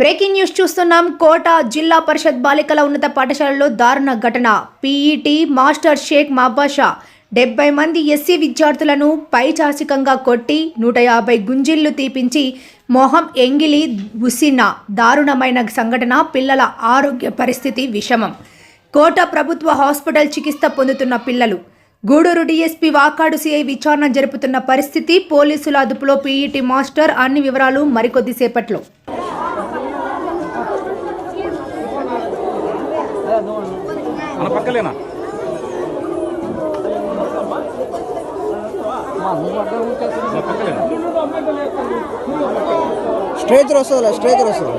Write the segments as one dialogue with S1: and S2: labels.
S1: Breaking news చూస్తున్నాం. కోట జిల్లా పరిషత్ బాలికల ఉన్నత పాఠశాలలో దారుణ ఘటన. పీఈటీ మాస్టర్ షేక్ మాబాషా డెబ్బై మంది ఎస్సీ విద్యార్థులను పైచాసికంగా కొట్టి నూట యాభై గుంజిళ్ళు తీపించి మొహం ఎంగిలి ఉసిన్న దారుణమైన సంఘటన పిల్లల ఆరోగ్య పరిస్థితి విషమం. కోట ప్రభుత్వ హాస్పిటల్ చికిత్స పొందుతున్న పిల్లలు. గూడూరు డీఎస్పీ వాకాడు సిఐ విచారణ జరుపుతున్న పరిస్థితి పోలీసుల అదుపులో పీఈటీ మాస్టర్ అన్ని వివరాలు మరికొద్దిసేపట్లో.
S2: మన పక్కలేనా? పక్కలేనా?
S3: స్ట్రేచర్ వస్తుంది స్ట్రేచర్ వస్తుంది.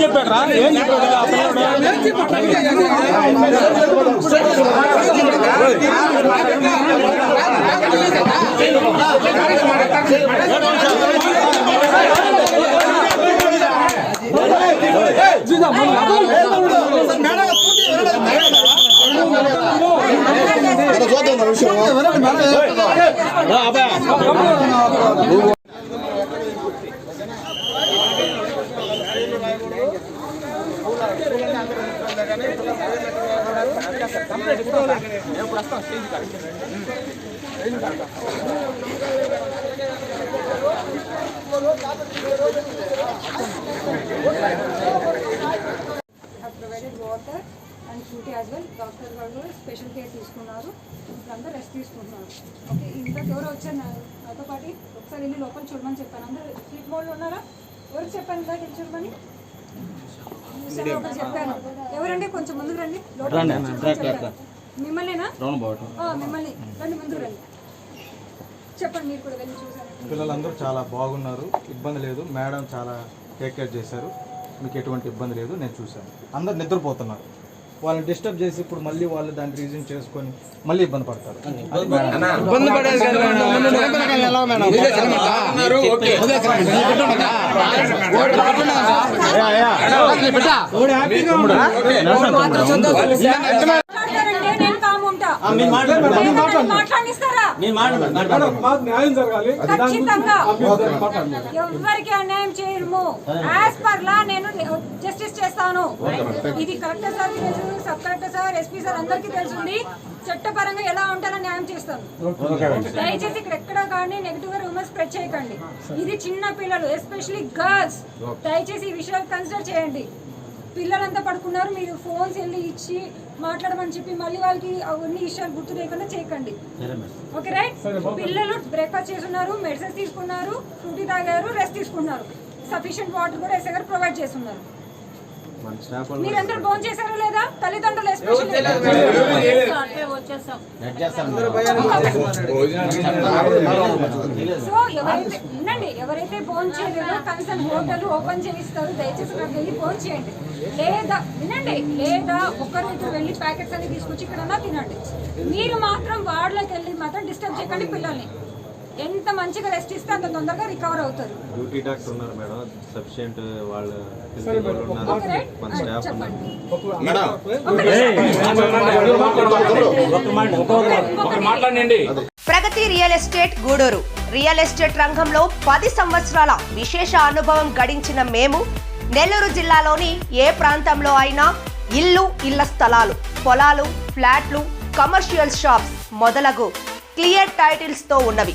S2: చెప్పాడు రా ఏం చెప్పాడు
S4: have provided water and food as well doctor garu కూడా స్పెషల్ కేర్ తీసుకున్నారు అందరూ రెస్ట్ తీసుకుంటున్నారు ఓకే ఇంత ఎవరు వచ్చారు నాతో పాటు ఒకసారి వెళ్ళి లోపల చూడమని చెప్పాను అందరూ స్లీప్ మోడ్లో ఉన్నారా ఎవరికి చెప్పాను ఇలా వెళ్ళి చూడమని చెప్పాను ఎవరండి? కొంచెం ముందుకు రండి. మిమ్మల్నేనా? మిమ్మల్ని. రండి ముందుకు రండి. చెప్పండి మీరు కూడా వెళ్ళి చూసాను
S5: పిల్లలందరూ చాలా బాగున్నారు. ఇబ్బంది లేదు. మేడం చాలా టేక్ కేర్ చేశారు. మీకు ఎటువంటి ఇబ్బంది లేదు. నేను చూశాను. అందరు నిద్రపోతున్నారు. వాళ్ళని డిస్టర్బ్ చేసి ఇప్పుడు మళ్ళీ వాళ్ళు దాన్ని రీజన్ చేసుకొని మళ్ళీ ఇబ్బంది పడతారు.
S3: ఇబ్బంది పడేది మేడం. ఎలా మేడం?
S4: మాట్లాడారంటే నేను కాము ఉంటా మాట్లాడిస్తారా ఖచ్చితంగా ఎవరికి అన్యాయం చేయము. యాజ్ పర్ లా నేను జస్టిస్ చేస్తాను. ఇది కలెక్టర్ సార్ తెలుసు sub collector sir SP sir అందరికీ తెలుసుంది చట్టపరంగా ఎలా ఉంటారో న్యాయం చేస్తాను. దయచేసి ఇక్కడ ఎక్కడ కానీ నెగిటివ్గా రూమర్స్ స్ప్రెడ్ చేయకండి. ఇది చిన్న పిల్లలు ఎస్పెషల్లీ గర్ల్స్ దయచేసి ఈ విషయాలు కన్సిడర్ చేయండి. పిల్లలంతా పడుకున్నారు మీరు ఫోన్స్ వెళ్ళి ఇచ్చి మాట్లాడమని చెప్పి మళ్ళీ వాళ్ళకి అవన్నీ విషయాలు గుర్తు లేకుండా చేయకండి. Okay right? పిల్లలు బ్రేక్ఫాస్ట్ చేస్తున్నారు మెడిసిన్స్ తీసుకున్నారు ఫ్రూటీ తాగారు రెస్ట్ తీసుకున్నారు. సఫిషియెంట్ వాటర్ కూడా ఎస్ఐ గారు ప్రొవైడ్ చేస్తున్నారు. మీరందరూ ఫోన్ చేశారో లేదా? తల్లిదండ్రులు ఎస్పెషల్లీ సో ఎవరైతే ఎవరైతే ఫోన్ చేయలేదో కనీసం హోటల్ ఓపెన్ చేయిస్తారు దయచేసి నాకు వెళ్ళి ఫోన్ చేయండి. లేదా వినండి లేదా ఒక్కరైతే వెళ్ళి ప్యాకెట్స్ అన్ని తీసుకొచ్చి ఇక్కడన్నా తినండి మీరు మాత్రం వార్డులోకి వెళ్ళి మాత్రం డిస్టర్బ్ చేయకండి పిల్లల్ని ఎంత మంచిగా రెస్ట్ ఇస్తే అంత తొందరగా రికవర్ అవుతారు
S5: డ్యూటీ డాక్టర్ ఉన్నారు మేడం సఫిషియెంట్ వాళ్ళ మన స్టాఫ్
S2: మాట్లాడండి
S1: Pragati real estate Gudur real estate రంగంలో పది సంవత్సరాల విశేష అనుభవం గడించిన మేము నెల్లూరు జిల్లాలోని ఏ ప్రాంతంలో అయినా ఇల్లు ఇళ్ళ స్థలాలు పొలాలు ఫ్లాట్లు కమర్షియల్ షాప్స్ మొదలగు క్లియర్ టైటిల్స్తో ఉన్నవి